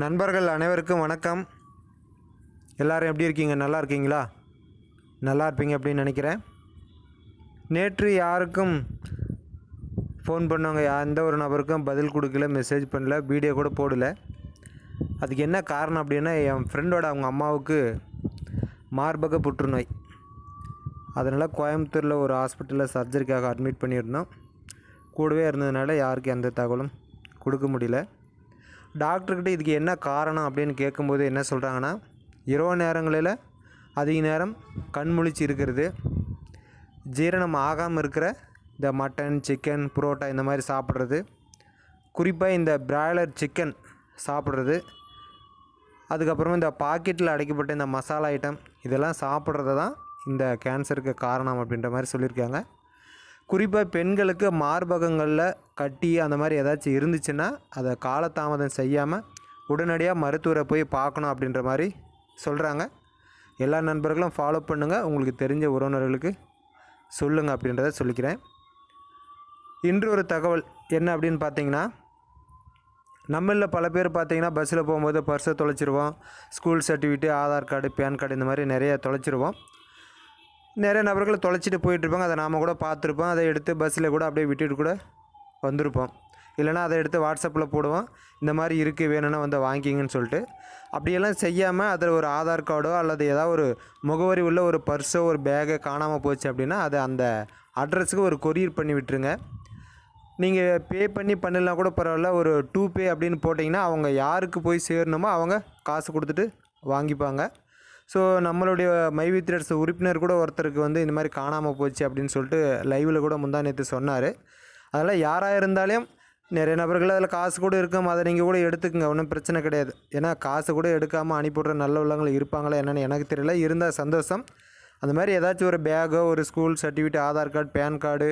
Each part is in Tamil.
நண்பர்கள் அனைவருக்கும் வணக்கம். எல்லோரும் எப்படி இருக்கீங்க? நல்லா இருக்கீங்களா? நல்லா இருப்பீங்க அப்படின்னு நினைக்கிறேன். நேற்று யாருக்கும் ஃபோன் பண்ணவங்க எந்த ஒரு நபருக்கும் பதில் கொடுக்கல மெசேஜ் பண்ணல வீடியோ கூட போடல. அதுக்கு என்ன காரணம் அப்படின்னா என் ஃப்ரெண்டோட அவங்க அம்மாவுக்கு மார்பக புற்றுநோய். அதனால் கோயம்புத்தூரில் ஒரு ஹாஸ்பிட்டலில் சர்ஜரிக்காக அட்மிட் பண்ணியிருந்தோம். கூடவே இருந்ததுனால யாருக்கும் எந்த தகவலும் கொடுக்க முடியல. டாக்டர்கிட்ட இதுக்கு என்ன காரணம் அப்படின்னு கேட்கும்போது என்ன சொல்கிறாங்கன்னா இரவு நேரங்களில் அதிக நேரம் கண்முழிச்சு இருக்கிறது ஜீரணம் ஆகாமல் இருக்கிற இந்த மட்டன் சிக்கன் புரோட்டா இந்த மாதிரி சாப்பிட்றது குறிப்பாக இந்த பிராய்லர் சிக்கன் சாப்பிட்றது அதுக்கப்புறமா இந்த பாக்கெட்டில் அடைக்கப்பட்ட இந்த மசாலா ஐட்டம் இதெல்லாம் சாப்பிட்றது தான் இந்த கேன்சருக்கு காரணம் அப்படின்ற மாதிரி சொல்லியிருக்காங்க. குறிப்பாக பெண்களுக்கு மார்பகங்களில் கட்டி அந்த மாதிரி ஏதாச்சும் இருந்துச்சுன்னா அதை காலதாமதம் செய்யாமல் உடனடியாக மருத்துவரை போய் பார்க்கணும் அப்படின்ற மாதிரி சொல்கிறாங்க எல்லா நண்பர்களும் ஃபாலோ பண்ணுங்கள் உங்களுக்கு தெரிஞ்ச உறவினர்களுக்கு சொல்லுங்கள் அப்படின்றத சொல்லிக்கிறேன். இன்று ஒரு தகவல் என்ன அப்படின்னு பார்த்தீங்கன்னா நம்மளில் பல பேர் பார்த்தீங்கன்னா பஸ்ஸில் போகும்போது பர்ஸை தொலைச்சிருவோம். School certificate Aadhaar card PAN card இந்த மாதிரி நிறைய தொலைச்சிருவோம். நிறைய நபர்கள் தொலைச்சிட்டு போயிட்டுருப்பாங்க. அதை நாம் கூட பார்த்துருப்போம். அதை எடுத்து பஸ்ஸில் கூட அப்படியே விட்டுட்டு கூட வந்திருப்போம். இல்லைனா அதை எடுத்து வாட்ஸ்அப்பில் போடுவோம். இந்த மாதிரி இருக்குது வேணும்னா வந்து வாங்கிங்கன்னு சொல்லிட்டு. அப்படியெல்லாம் செய்யாமல் அதில் ஒரு ஆதார் கார்டோ அல்லது ஏதாவது ஒரு முகவரி உள்ள ஒரு பர்ஸோ ஒரு பேகோ காணாமல் போச்சு அப்படின்னா அதை அந்த அட்ரஸுக்கு ஒரு கொரியர் பண்ணி விட்டுருங்க. நீங்கள் பே பண்ணி பண்ணலாம் கூட பரவாயில்ல. ஒரு டூ பே அப்படின்னு போட்டிங்கன்னா அவங்க யாருக்கு போய் சேரணுமோ அவங்க காசு கொடுத்துட்டு வாங்கிப்பாங்க. ஸோ நம்மளுடைய மைவி த்ரெட்ஸ் உறுப்பினர் கூட ஒருத்தருக்கு வந்து இந்த மாதிரி காணாமல் போச்சு அப்படின்னு சொல்லிட்டு லைவில் கூட முந்தா நேற்று சொன்னார். அதெல்லாம் யாராக இருந்தாலும் நிறைய நபர்கள் அதில் காசு கூட இருக்கும். அதை நீங்கள் கூட எடுத்துக்கங்க. ஒன்றும் பிரச்சனை கிடையாது. ஏன்னா காசு கூட எடுக்காமல் அனுப்பிவிட்ற நல்ல உள்ளவங்க இருப்பாங்களா என்னென்னு எனக்கு தெரியல. இருந்தால் சந்தோஷம். அந்த மாதிரி ஏதாச்சும் ஒரு பேகோ ஒரு school certificate Aadhaar card PAN card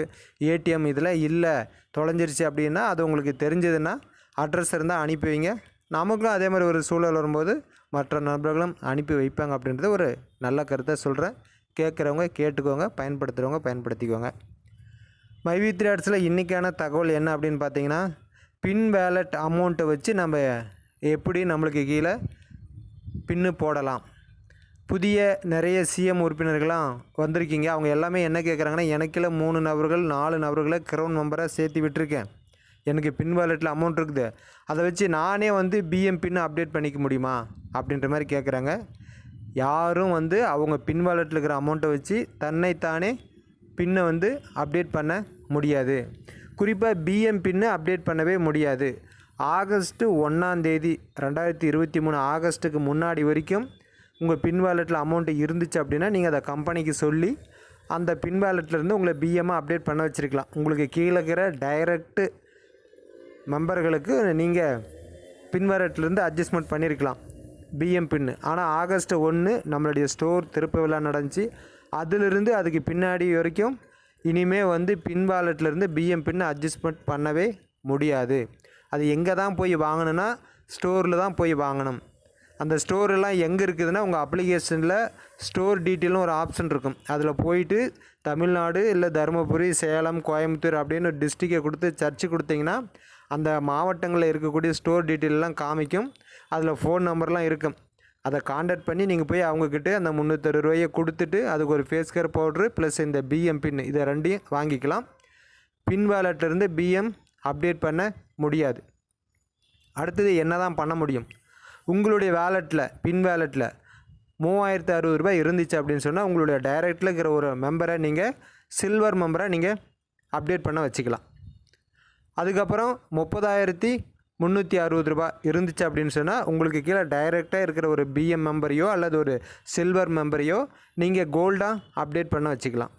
ATM இதில் இல்லை தொலைஞ்சிருச்சு அப்படின்னா அது உங்களுக்கு தெரிஞ்சதுன்னா அட்ரஸ் இருந்தால் அனுப்பி வைங்க. நமக்கும் அதே மாதிரி ஒரு சூழல் வரும்போது மற்ற நண்பர்களும் அனுப்பி வைப்பாங்க அப்படின்றத ஒரு நல்ல கருத்தை சொல்கிறேன் கேட்குறவங்க கேட்டுக்கோங்க பயன்படுத்துகிறவங்க பயன்படுத்திக்கோங்க. மைவி த்ரீ ஆர்ட்ஸில் இன்றைக்கான தகவல் என்ன அப்படின்னு பார்த்தீங்கன்னா பின் வேலட் அமௌண்ட்டை வச்சு நம்ம எப்படி நம்மளுக்கு கீழே பின்னு போடலாம். புதிய நிறைய சிஎம் உறுப்பினர்கள்லாம் வந்திருக்கீங்க. அவங்க எல்லாமே என்ன கேட்குறாங்கன்னா எனக்கில் மூணு நபர்கள் நாலு நபர்களை கிரவுண்ட் மெம்பராக சேர்த்து விட்டுருக்கேன். எனக்கு பின் வாலெட்டில் அமௌண்ட் இருக்குது. அதை வச்சு நானே வந்து பிஎம் பின்னு அப்டேட் பண்ணிக்க முடியுமா? அப்படின்ற மாதிரி கேட்குறாங்க யாரும் வந்து அவங்க பின் வாலெட்டில் இருக்கிற அமௌண்ட்டை வச்சு தன்னைத்தானே பின்னை வந்து அப்டேட் பண்ண முடியாது. குறிப்பாக பிஎம் பின்னு அப்டேட் பண்ணவே முடியாது. ஆகஸ்ட்டு ஒன்றாந்தேதி ரெண்டாயிரத்தி இருபத்தி மூணு ஆகஸ்ட்டுக்கு முன்னாடி வரைக்கும் உங்கள் பின் வாலெட்டில் அமௌண்ட்டு இருந்துச்சு அப்படின்னா நீங்கள் அதை கம்பெனிக்கு சொல்லி அந்த பின் வாலெட்லேருந்து உங்களை பிஎம்மாக அப்டேட் பண்ண வச்சுருக்கலாம். உங்களுக்கு கீழே இருக்கிற டைரக்ட்டு மெம்பர்களுக்கு நீங்கள் பின்வரட்லேருந்து அட்ஜஸ்ட்மெண்ட் பண்ணியிருக்கலாம் பிஎம் பின்னு ஆனால் ஆகஸ்ட் ஒன்று நம்மளுடைய ஸ்டோர் திறப்பு விழா நடந்துச்சு. அதிலிருந்து அதுக்கு பின்னாடி வரைக்கும் இனிமே வந்து பின் வாலெட்லேருந்து பிஎம் பின்னு அட்ஜஸ்ட்மெண்ட் பண்ணவே முடியாது. அது எங்கே தான் போய் வாங்கணுன்னா ஸ்டோரில் தான் போய் வாங்கணும். அந்த ஸ்டோரெல்லாம் எங்கே இருக்குதுன்னா உங்கள் அப்ளிகேஷனில் ஸ்டோர் டீட்டெயிலும் ஒரு ஆப்ஷன் இருக்கும். அதில் போயிட்டு தமிழ்நாடு இல்லை தருமபுரி சேலம் கோயம்புத்தூர் அப்படின்னு டிஸ்ட்ரிக்கை கொடுத்து சர்ச்சு கொடுத்தீங்கன்னா அந்த மாவட்டங்களில் இருக்கக்கூடிய ஸ்டோர் டீட்டெயிலெலாம் காமிக்கும். அதில் ஃபோன் நம்பர்லாம் இருக்கும். அதை காண்டாக்ட் பண்ணி நீங்கள் போய் அவங்கக்கிட்ட அந்த முந்நூற்றறுபது ரூபாயை கொடுத்துட்டு அதுக்கு ஒரு ஃபேஸ் கேர் பவுட்ரு ப்ளஸ் இந்த பிஎம் பின் இதை ரெண்டையும் வாங்கிக்கலாம். பின் வேலட்லேருந்து பிஎம் அப்டேட் பண்ண முடியாது. அடுத்தது என்ன தான் பண்ண முடியும்? உங்களுடைய வேலெட்டில் பின் வேலெட்டில் மூவாயிரத்து அறுபது ரூபாய் இருந்துச்சு அப்படின்னு சொன்னால் உங்களுடைய டைரக்டில் இருக்கிற ஒரு மெம்பரை நீங்கள் சில்வர் மெம்பரை நீங்கள் அப்டேட் பண்ண வச்சுக்கலாம். அதுக்கப்புறம் முப்பதாயிரத்தி முந்நூற்றி அறுபது ரூபாய் இருந்துச்சு அப்படின்னு சொன்னால் உங்களுக்கு கீழே டைரெக்டாக இருக்கிற ஒரு பிஎம் மெம்பரையோ அல்லது ஒரு சில்வர் மெம்பரையோ நீங்கள் கோல்டாக அப்டேட் பண்ண வச்சுக்கலாம்.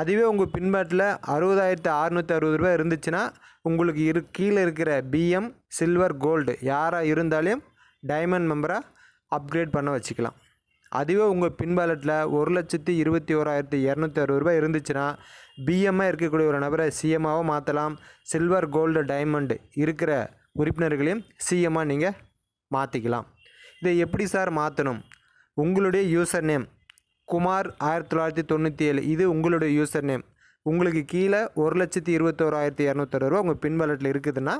அதுவே உங்கள் பின்பாட்டில் அறுபதாயிரத்து அறுநூற்றி அறுபது ரூபாய் இருந்துச்சுன்னா உங்களுக்கு இரு கீழே இருக்கிற பிஎம் சில்வர் கோல்டு யாராக இருந்தாலும் டைமண்ட் மெம்பராக அப்கிரேட் பண்ண வச்சுக்கலாம். அதுவே உங்கள் பின்பாலட்டில் ஒரு லட்சத்தி இருபத்தி ஓராயிரத்தி இரநூத்தி அறுபது ரூபாய் இருந்துச்சுன்னா பிஎம்மாக இருக்கக்கூடிய ஒரு நபரை சிஎம்மாவோ மாற்றலாம் சில்வர் கோல்டு டைமண்டு இருக்கிற உறுப்பினர்களையும் சிஎம்மாக நீங்கள் மாற்றிக்கலாம் இதை எப்படி சார் மாற்றணும் உங்களுடைய யூசர் நேம் குமார் ஆயிரத்தி தொள்ளாயிரத்தி தொண்ணூற்றி ஏழு. இது உங்களுடைய யூசர் நேம் உங்களுக்கு கீழே ஒரு லட்சத்தி இருபத்தோராயிரத்தி இரநூத்தறுபது ரூபா உங்கள் பின் பேலட்டில் இருக்குதுன்னா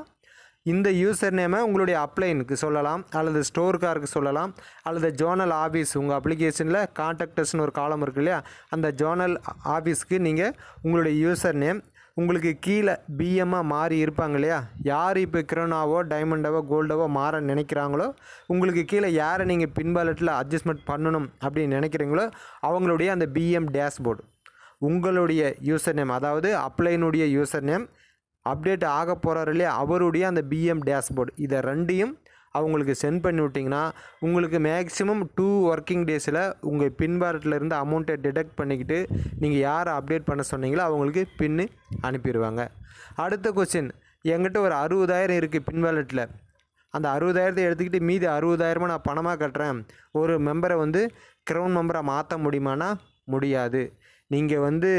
இந்த யூசர் நேமை உங்களுடைய அப்ளைனுக்கு சொல்லலாம் அல்லது ஸ்டோர்காருக்கு சொல்லலாம் அல்லது ஜோனல் ஆஃபீஸ் உங்கள் அப்ளிகேஷனில் கான்டாக்டர்ஸ்னு ஒரு காலம் இருக்கு இல்லையா? அந்த ஜோனல் ஆஃபீஸ்க்கு நீங்கள் உங்களுடைய யூசர் நேம் உங்களுக்கு கீழே பிஎம்மாக மாறி இருப்பாங்க இல்லையா? யார் இப்போ கிரோனாவோ டைமண்டாவோ கோல்டாவோ மாற நினைக்கிறாங்களோ உங்களுக்கு கீழே யாரை நீங்கள் பின்பாலட்டில் அட்ஜஸ்ட்மெண்ட் பண்ணணும் அப்படின்னு நினைக்கிறீங்களோ அவங்களுடைய அந்த பிஎம் டேஷ்போர்டு உங்களுடைய யூசர் நேம் அதாவது அப்ளைனுடைய யூசர் நேம் அப்டேட் ஆக போகிறார் இல்லையா அவருடைய அந்த பிஎம் டேஷ்போர்டு இதை ரெண்டையும் அவங்களுக்கு சென்ட் பண்ணி விட்டிங்கன்னா உங்களுக்கு மேக்ஸிமம் டூ ஒர்க்கிங் டேஸில் உங்கள் பின்பாரத்தில் இருந்து அமௌண்ட்டை டிடெக்ட் பண்ணிக்கிட்டு நீங்கள் யாரை அப்டேட் பண்ண சொன்னீங்களோ அவங்களுக்கு பின்னு அனுப்பிடுவாங்க அடுத்த கொஸ்டின் என்கிட்ட ஒரு அறுபதாயிரம் இருக்குது பின் வாலெட்டில் அந்த அறுபதாயிரத்தை எடுத்துக்கிட்டு மீதி அறுபதாயிரமா நான் பணமாக கட்டுறேன். ஒரு மெம்பரை வந்து க்ரௌன் மெம்பரை மாற்ற முடியுமானா முடியாது. நீங்கள் வந்து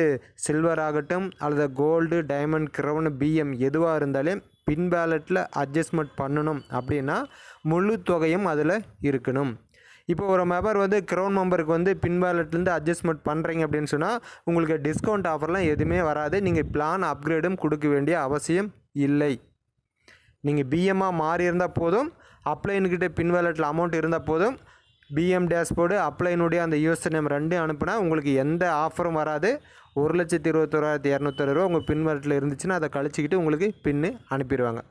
சில்வர் ஆகட்டும் அல்லது கோல்டு டைமண்ட் க்ரௌன் பிஎம் எதுவாக இருந்தாலும் பின் பேலட்டில் அட்ஜஸ்ட்மெண்ட் பண்ணணும் அப்படின்னா முழு தொகையும் அதில் இருக்கணும். இப்போ ஒரு மெம்பர் வந்து க்ரௌன் மெம்பருக்கு வந்து பின் பேலட்லேருந்து அட்ஜஸ்ட்மெண்ட் பண்ணுறீங்க அப்படின்னு சொன்னால் உங்களுக்கு டிஸ்கவுண்ட் ஆஃபர்லாம் எதுவுமே வராது. நீங்கள் பிளான் அப்கிரேடும் கொடுக்க வேண்டிய அவசியம் இல்லை. நீங்கள் பிஎம்மாக மாறி இருந்தால் போதும். அப்ளைன்கிட்ட பின் வேலட்டில் அமௌண்ட் இருந்தால் போதும். பிஎம் டேஷ்போர்டு அப்ளைனுடைய அந்த யூஎஸ் நேம் ரெண்டும் அனுப்புனா உங்களுக்கு எந்த ஆஃபரும் வராது. ஒரு லட்சத்தி இருபத்தோராயிரத்தி இரநூத்தொரு ரூபா உங்கள் பின்வரட்டில் இருந்துச்சுன்னா அதை கழிச்சிக்கிட்டு உங்களுக்கு பின்னு அனுப்பிடுவாங்க.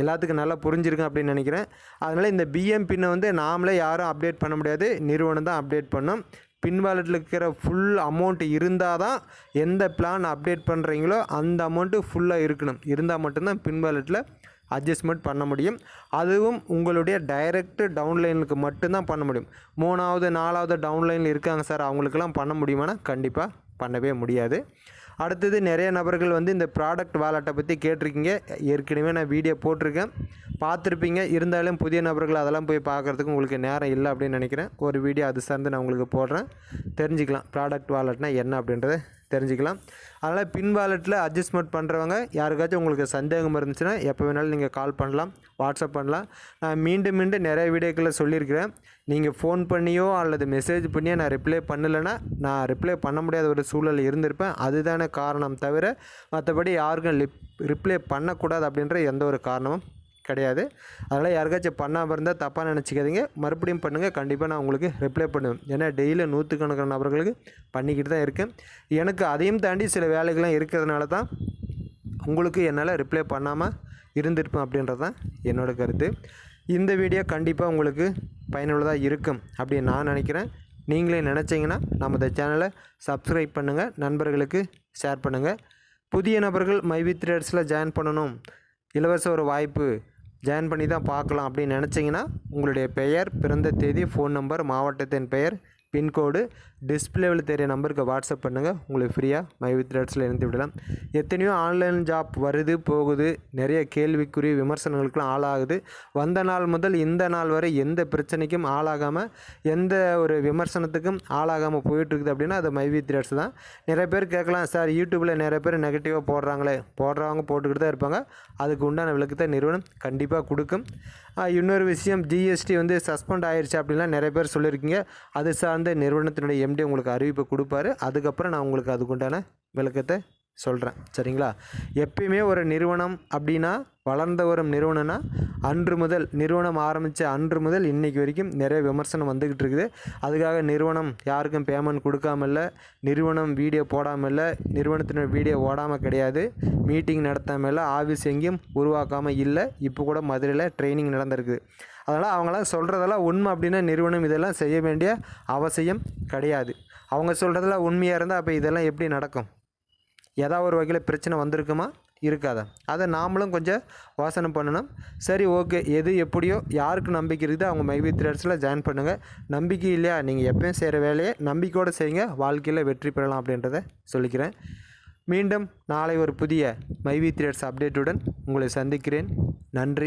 எல்லாத்துக்கும் நல்லா புரிஞ்சிருக்கும் அப்படின்னு நினைக்கிறேன். அதனால் இந்த பிஎம் பின்னை வந்து நாமளே யாரும் அப்டேட் பண்ண முடியாது. நிறுவனம் தான் அப்டேட் பண்ணும். பின் வாலெட்டில் இருக்கிற ஃபுல் அமௌண்ட் இருந்தால் தான் எந்த பிளான் அப்டேட் பண்ணுறீங்களோ அந்த அமௌண்ட்டு ஃபுல்லாக இருக்கணும். இருந்தால் மட்டும்தான் பின் வாலெட்டில் அட்ஜஸ்ட்மெண்ட் பண்ண முடியும். அதுவும் உங்களுடைய டைரக்ட் டவுன்லைனுக்கு மட்டும்தான் பண்ண முடியும். மூணாவது நாலாவது டவுன்லைனில் இருக்காங்க சார். அவங்களுக்கெல்லாம் பண்ண முடியுமானா கண்டிப்பாக பண்ணவே முடியாது. அடுத்தது நிறைய நபர்கள் வந்து இந்த ப்ராடக்ட் வாலெட்டை பற்றி கேட்டிருக்கீங்க. ஏற்கனவே நான் வீடியோ போட்டிருக்கேன். பார்த்துருப்பீங்க. இருந்தாலும் புதிய நபர்கள் அதெல்லாம் போய் பார்க்குறதுக்கு உங்களுக்கு நேரம் இல்லை அப்படின்னு நினைக்கிறேன். ஒரு வீடியோ அது சார்ந்து நான் உங்களுக்கு போடுறேன். தெரிஞ்சுக்கலாம். ப்ராடக்ட் வாலெட்னா என்ன அப்படின்றத தெரிஞ்சுக்கலாம். அதனால் பின் வாலெட்டில் அட்ஜஸ்ட்மெண்ட் பண்ணுறவங்க யாருக்காச்சும் உங்களுக்கு சந்தேகம் இருந்துச்சுன்னா எப்போ வேணாலும் நீங்கள் கால் பண்ணலாம் வாட்ஸ்அப் பண்ணலாம். நான் மீண்டும் மீண்டும் நிறைய வீடியோக்களை சொல்லியிருக்கிறேன். நீங்கள் ஃபோன் பண்ணியோ அல்லது மெசேஜ் பண்ணியோ நான் ரிப்ளை பண்ணலைன்னா நான் ரிப்ளை பண்ண முடியாத ஒரு சூழல் இருந்திருப்பேன். அதுதானே காரணம் தவிர மற்றபடி யாருக்கும் லிப் ரிப்ளை பண்ணக்கூடாது அப்படின்ற எந்த ஒரு காரணமும் கிடையாது. அதனால் யாருக்காச்சும் பண்ணாமல் இருந்தால் தப்பாக நினச்சிக்காதீங்க. மறுபடியும் பண்ணுங்கள் கண்டிப்பாக நான் உங்களுக்கு ரிப்ளை பண்ணுவேன். ஏன்னா டெய்லி நூற்றுக்கணக்கான நபர்களுக்கு பண்ணிக்கிட்டு தான் இருக்கேன். எனக்கு அதையும் தாண்டி சில வேலைகள்லாம் இருக்கிறதுனால தான் உங்களுக்கு என்னால் ரிப்ளை பண்ணாமல் இருந்திருப்பேன் அப்படின்றது தான் என்னோடய கருத்து. இந்த வீடியோ கண்டிப்பாக உங்களுக்கு பயனுள்ளதாக இருக்கும் அப்படின்னு நான் நினைக்கிறேன். நீங்களே நினச்சிங்கன்னா நம்ம இந்த சேனலை சப்ஸ்கிரைப் பண்ணுங்கள் நண்பர்களுக்கு ஷேர் பண்ணுங்கள் புதிய நபர்கள் மைவி த்ரேட்ஸில் ஜாயின் பண்ணணும். இலவச ஒரு வாய்ப்பு ஜாயின் பண்ணி தான் பார்க்கலாம் அப்படின்னு நினச்சிங்கன்னா உங்களுடைய பெயர் பிறந்த தேதி ஃபோன் நம்பர் மாவட்டத்தின் பெயர் பின்கோடு டிஸ்பிளேவில் தெரிய நம்பருக்கு வாட்ஸ்அப் பண்ணுங்கள் உங்களுக்கு ஃப்ரீயாக மை வித் ரேட்ஸில் இணைந்து விடலாம். எத்தனையோ ஆன்லைன் ஜாப் வருது போகுது. நிறைய கேள்விக்குரிய விமர்சனங்களுக்கெல்லாம் ஆளாகுது. வந்த நாள் முதல் இந்த நாள் வரை எந்த பிரச்சனைக்கும் ஆளாகாமல் எந்த ஒரு விமர்சனத்துக்கும் ஆளாகாமல் போயிட்டுருக்குது அப்படின்னா அது மை வித் ரேட்ஸ் தான். நிறைய பேர் கேட்கலாம் சார் யூடியூப்பில் நிறைய பேர் நெகட்டிவாக போடுறாங்களே. போடுறவங்க போட்டுக்கிட்டு தான் இருப்பாங்க. அதுக்கு உண்டான விளக்கத்தை நிறுவனம் கண்டிப்பாக கொடுக்கும். இன்னொரு விஷயம் ஜிஎஸ்டி வந்து சஸ்பெண்ட் ஆயிடுச்சு அப்படின்லாம் நிறைய பேர் சொல்லியிருக்கீங்க. அது சார்ந்த நிறுவனத்தினுடைய எம்டி உங்களுக்கு அறிவிப்பு கொடுப்பாரு. அதுக்கப்புறம் நான் உங்களுக்கு அதுக்குண்டான விளக்கத்தை சொல்கிறேன் சரிங்களா? எப்பயுமே ஒரு நிறுவனம் அப்படின்னா வளர்ந்த வரும் நிறுவனம்னா அன்று முதல் நிறுவனம் ஆரம்பித்த அன்று முதல் இன்றைக்கி வரைக்கும் நிறைய விமர்சனம் வந்துக்கிட்டு இருக்குது. அதுக்காக நிறுவனம் யாருக்கும் பேமெண்ட் கொடுக்காம இல்லை நிறுவனம் வீடியோ போடாமல் நிறுவனத்தினுடைய நிறுவனத்தினர் வீடியோ ஓடாமல் கிடையாது. மீட்டிங் நடத்தாமல் இல்லை ஆஃபீஸ் எங்கேயும் உருவாக்காமல் இல்லை. இப்போ கூட மதுரையில் ட்ரைனிங் நடந்திருக்குது அதனால் அவங்களாம் சொல்கிறதெல்லாம் உண்மை அப்படின்னா நிறுவனம் இதெல்லாம் செய்ய வேண்டிய அவசியம் கிடையாது. அவங்க சொல்கிறதெல்லாம் உண்மையாக இருந்தால் அப்போ இதெல்லாம் எப்படி நடக்கும்? ஏதாவது ஒரு வகையில் பிரச்சனை வந்திருக்குமா? இருக்காதா? அதை நாமளும் கொஞ்சம் யோசனை பண்ணணும். சரி ஓகே. எது எப்படியோ யாருக்கு நம்பிக்கை இருக்குது அவங்க மைவி த்ரெட்ஸில் ஜாயின் பண்ணுங்கள் நம்பிக்கை இல்லையா? நீங்கள் எப்பயும் செய்கிற வேலையை நம்பிக்கையோடு செய்யுங்க. வாழ்க்கையில் வெற்றி பெறலாம் அப்படின்றத சொல்லிக்கிறேன். மீண்டும் நாளை ஒரு புதிய மைவி த்ரெட்ஸ் அப்டேட்டுடன் உங்களை சந்திக்கிறேன். நன்றி.